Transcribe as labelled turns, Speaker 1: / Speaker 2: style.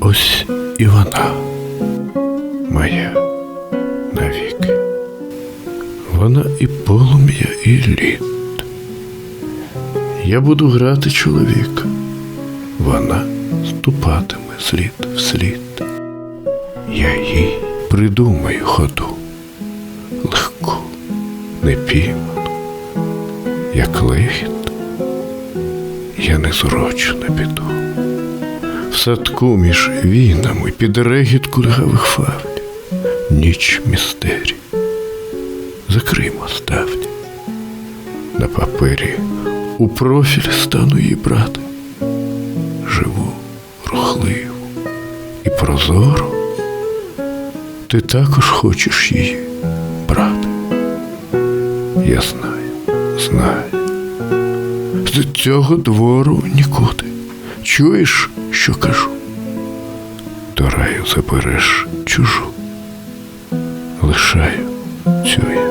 Speaker 1: ось і вона, моя навіки. Вона і полум'я, і лід. Я буду грати чоловіка, вона ступатиме слід в слід. Я їй придумаю ходу, легку, непівну, як лихіт, я незрочно піду. Садку між війнами під регіт кульгавих фавнів, ніч містерій. Закриймо ставні. На папері у профіль стану її брати. Живу, рухливу і прозору. Ти також хочеш її брати. Я знаю, знаю. З цього двору нікуди. Чуєш, що кажу? До раю забереш чужу. Лишаю цю я